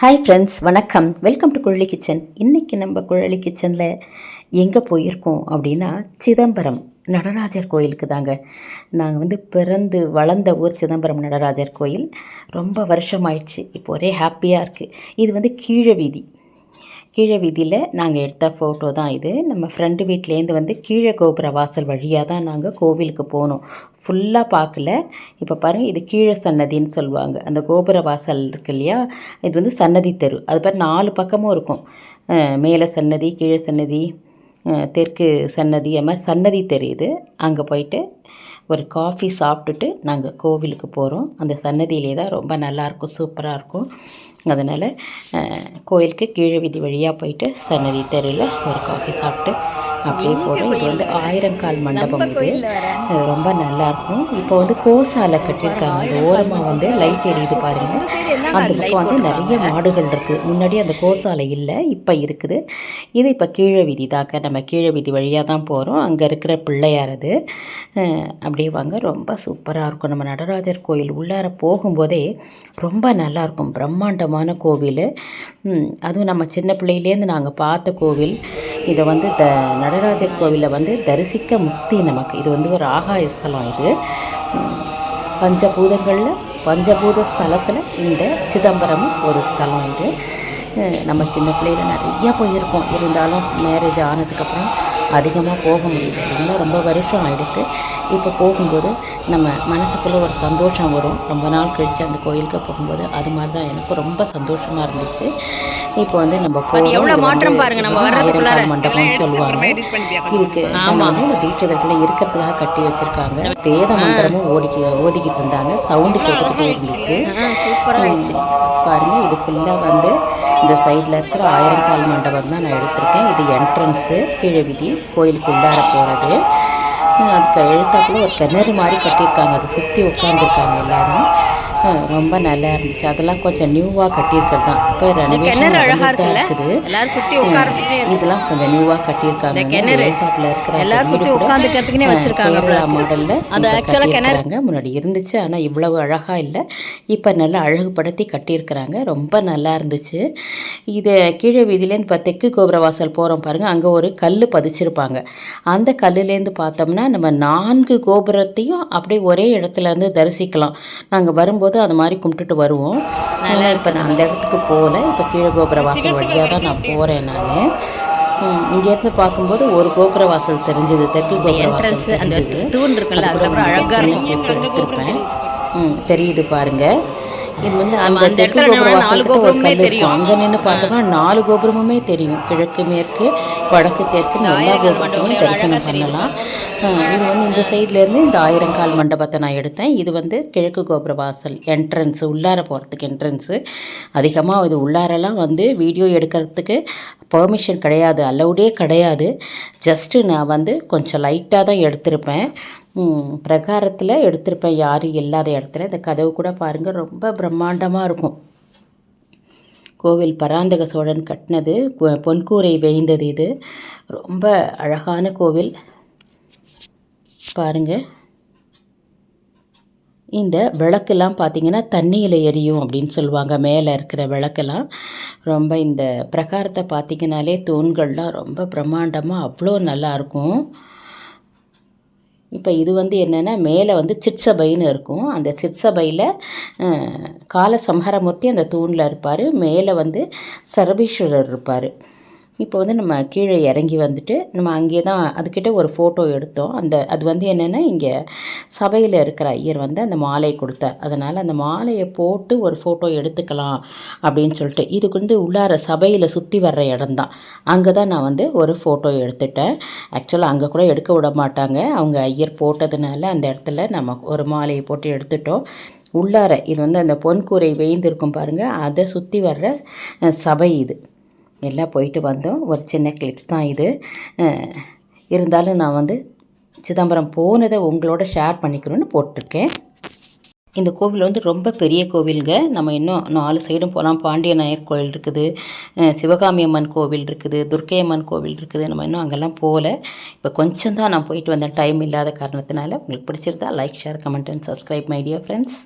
Hi friends வணக்கம். Welcome to Kuzhali kitchen இன்றைக்கி நம்ம குழலி கிச்சனில் எங்கே போயிருக்கோம் அப்படின்னா சிதம்பரம் நடராஜர் கோயிலுக்கு தாங்க. நாங்கள் வந்து பிறந்து வளர்ந்த ஊர் சிதம்பரம் நடராஜர் கோயில். ரொம்ப வருஷமாயிடுச்சு. இப்போ ஒரே ஹாப்பியாக இருக்குது இது வந்து கீழ வீதி. கீழே வீதியில் நாங்கள் எடுத்த ஃபோட்டோ தான் இது. நம்ம ஃப்ரெண்டு வீட்லேருந்து வந்து கீழே கோபுர வாசல் வழியாக தான் நாங்கள் கோவிலுக்கு போனோம். ஃபுல்லாக பார்க்கல இப்போ பாருங்கள் இது கீழே சன்னதின்னு சொல்லுவாங்க. அந்த கோபுர வாசல் இருக்கு இல்லையா? இது வந்து சன்னதி தெரு. அது பாரு நாலு பக்கமும் இருக்கும். மேலே சன்னதி கீழே சன்னதி தெற்கு சன்னதி அது மாதிரி சன்னதி தெரியுது அங்கே போயிட்டு ஒரு காஃபி சாப்பிட்டுட்டு நாங்கள் கோவிலுக்கு போகிறோம் அந்த சன்னதியிலே தான் ரொம்ப நல்லாயிருக்கும் சூப்பராக இருக்கும். அதனால் கோயிலுக்கு கீழே வீதி வழியாக போயிட்டு சன்னதி தெருவில் ஒரு காஃபி சாப்பிட்டு அப்படியே போகிறோம் இது வந்து ஆயிரங்கால் மண்டபம் இது. அது ரொம்ப நல்லாயிருக்கும் இப்போ வந்து கோசாலை கட்டியிருக்காங்க. அந்த ஓரமாக வந்து லைட் எரியுது பாருங்கள் அந்த பக்கம் வந்து நிறைய மாடுகள் இருக்குது முன்னாடி அந்த கோசாலை இல்லை இப்போ இருக்குது. இது இப்போ கீழே வீதி தாக்க நம்ம கீழே வீதி வழியாக தான் போகிறோம் அங்கே இருக்கிற பிள்ளையார் அது. அப்படியே வாங்க. ரொம்ப சூப்பராக இருக்கும். நம்ம நடராஜர் கோயில் உள்ளார போகும்போதே ரொம்ப நல்லாயிருக்கும் பிரம்மாண்டமான கோவில். அதுவும் நம்ம சின்ன பிள்ளையிலேருந்து நாங்கள் பார்த்த கோவில். இதை வந்து த நடராஜர் கோவிலில் வந்து தரிசிக்க முக்தி நமக்கு. இது வந்து ஒரு ஆகாய ஸ்தலம் இது. பஞ்சபூதங்களில் பஞ்சபூத ஸ்தலத்தில் இந்த சிதம்பரமும் ஒரு ஸ்தலம் இது. நம்ம சின்ன பிள்ளையில நிறையா போயிருக்கோம். இருந்தாலும் மேரேஜ் ஆனதுக்கப்புறம் அதிகமாக போக முடியல ரொம்ப ரொம்ப வருஷம் ஆயிடுத்து. இப்போ போகும்போது நம்ம மனசுக்குள்ளே ஒரு சந்தோஷம் வரும். ரொம்ப நாள் கழித்து அந்த கோயிலுக்கு போகும்போது அது மாதிரி தான் எனக்கு ரொம்ப சந்தோஷமாக இருந்துச்சு. இப்போ வந்து நம்ம மாற்றம் பாருங்க. நம்ம. ஆயிரங்கால் மண்டபம்னு சொல்லுவாங்க. இதுக்கு ஆமாம் இந்த தீட்சிதர்களை இருக்கிறதுக்காக கட்டி வச்சிருக்காங்க. வேத மந்திரமும் ஓடிக்கி ஓதிக்கிட்டு இருந்தாங்க. சவுண்டு கேட்டுக்கிட்டே இருந்துச்சு. சூப்பராக ஆயிடுச்சு ம், பாருங்க இது ஃபுல்லாக வந்து இந்த சைடில் இருக்கிற ஆயிரங்கால் மண்டபம் தான் நான் எடுத்திருக்கேன். இது என்ட்ரன்ஸு கீழே விதி கோயிலுக்கு உள்ளார போகிறது அதுக்கு எழுத்தாக்குள்ள ஒரு கிணறு மாதிரி கட்டியிருக்காங்க. அதை சுற்றி உட்காந்துருக்காங்க எல்லாரும். ரொம்ப நல்லா இருந்துச்சு. அதெல்லாம் கொஞ்சம் நியூவாக கட்டியிருக்கிறது தான். இப்போ ரெனோவேஷன் இருக்குது. எல்லாரும் சுத்தி உட்கார்றதுக்குனே ம், இதெல்லாம் கொஞ்சம் நியூவாக கட்டியிருக்காங்க. கிணறு. எழுத்தாப்புல இருக்கிற எல்லாரும் கூட, உட்காந்துக்கிறதுக்குனே வச்சிருக்காங்க. மாடலில் அது actual ஆ கிணறு. கட்டியிருக்கிறாங்க. முன்னாடி இருந்துச்சு ஆனால் இவ்வளவு அழகாக இல்லை. இப்போ நல்லா அழகுபடுத்தி கட்டியிருக்கிறாங்க. ரொம்ப நல்லா இருந்துச்சு. இது கீழே வீதியிலேருந்து இப்போ தெற்கு கோபுரவாசல் போகிறோம் பாருங்கள் அங்கே ஒரு கல் பதிச்சிருப்பாங்க. அந்த கல்லுலேருந்து பார்த்தோம்னா நம்ம நான்கு கோபுரத்தையும் அப்படியே ஒரே இடத்துல இருந்து தரிசிக்கலாம். நாங்கள் வரும்போது அது மாதிரி கும்பிட்டுட்டு வருவோம். நல்லா இப்போ நான் அந்த இடத்துக்கு போகல. இப்போ கீழே கோபுர வாசல் வழியாக தான் நான் போகிறேன் நான். இங்கேருந்து பார்க்கும்போது ஒரு கோபுர வாசல் தெரிஞ்சது. தெற்கு கோபுர வாசல் அந்த தெரிஞ்சது. தூண் இருக்குல்ல, அதுல அப்புறம் அழகா இருக்கும். எடுத்திருப்பேன் ம் தெரியுது பாருங்க. இது வந்து அந்த தெற்கு இடத்துல கோபுர நின்னா நாலு வாசல் ஒரு கல் தெரியும். இருக்கும் அங்கே நின்று பார்த்தோம்னா நாலு கோபுரமுமே தெரியும். கிழக்கு மேற்கு வடக்கு தெற்கு எல்லா கோபுரத்தையும் தரிசனம் பண்ணலாம். இது வந்து இந்த சைட்ல இருந்து இந்த ஆயிரங்கால் மண்டபத்தை நான் எடுத்தேன். இது வந்து கிழக்கு கோபுர வாசல் என்ட்ரன்ஸ் உள்ளார போகிறதுக்கு என்ட்ரன்ஸு அதிகமாக இது உள்ளாரெல்லாம் வந்து வீடியோ எடுக்கிறதுக்கு பெர்மிஷன் கிடையாது. அலௌடே கிடையாது. ஜஸ்ட்டு நான் வந்து கொஞ்சம் லைட்டாக தான் எடுத்திருப்பேன். பிரகாரத்தில் எடுத்திருப்பேன். யாரும் இல்லாத இடத்துல. இந்த கதவு கூட பாருங்கள் ரொம்ப பிரம்மாண்டமாக இருக்கும். கோவில் பராந்தக சோழன் கட்டினது பொ- பொன்கூரை வேய்ந்தது இது. ரொம்ப அழகான கோவில். பாருங்கள் இந்த விளக்கெல்லாம் பார்த்தீங்கன்னா தண்ணியில் எரியும் அப்படின்னு சொல்லுவாங்க. மேலே இருக்கிற விளக்கெல்லாம். ரொம்ப இந்த பிரகாரத்தை பார்த்தீங்கனாலே தூண்கள்லாம் ரொம்ப பிரம்மாண்டமாக அவ்வளோ நல்லா இருக்கும். இப்போ இது வந்து என்னென்னா மேலே வந்து சிற்சபைன்னு இருக்கும். அந்த சிற்சபையில் கால சம்ஹாரமூர்த்தி அந்த தூணில் இருப்பார். மேலே வந்து சரபீஸ்வரர் இருப்பார். இப்போ வந்து நம்ம கீழே இறங்கி வந்துட்டு நம்ம அங்கே தான் அதுக்கிட்ட ஒரு ஃபோட்டோ எடுத்தோம். அந்த அது வந்து என்னென்னா இங்கே சபையில் இருக்கிற ஐயர் வந்து அந்த மாலையை கொடுத்தார். அதனால் அந்த மாலையை போட்டு ஒரு ஃபோட்டோ எடுத்துக்கலாம் அப்படின்னு சொல்லிட்டு இதுக்கு வந்து உள்ளார சபையில் சுற்றி வர்ற இடம் தான். அங்கே தான் நான் வந்து ஒரு ஃபோட்டோ எடுத்துட்டேன். ஆக்சுவலாக அங்கே கூட எடுக்க விட மாட்டாங்க. அவங்க ஐயர் போட்டதுனால அந்த இடத்துல நம்ம ஒரு மாலையை போட்டு எடுத்துட்டோம். உள்ளார இது வந்து அந்த பொன்கூரை வேய்ந்திருக்கும் பாருங்கள் அதை சுற்றி வர்ற சபை இது. எல்லாம் போயிட்டு வந்தோம். ஒரு சின்ன கிளிப்ஸ் தான் இது. இருந்தாலும் நான் வந்து சிதம்பரம் போனதை உங்களோட ஷேர் பண்ணிக்கணும்னு போட்டிருக்கேன். இந்த கோவில் வந்து ரொம்ப பெரிய கோவிலுங்க. நம்ம இன்னும் நாலு சைடும் போகலாம் பாண்டிய நாயர் கோவில் இருக்குது. சிவகாமி அம்மன் கோவில் இருக்குது. துர்க்கை அம்மன் கோவில் இருக்குது. நம்ம இன்னும் அங்கெல்லாம் போகல. இப்போ கொஞ்சம் தான் நான் போயிட்டு வந்தேன். டைம் இல்லாத காரணத்தினால. உங்களுக்கு பிடிச்சிருந்தா like share comment and subscribe my dear friends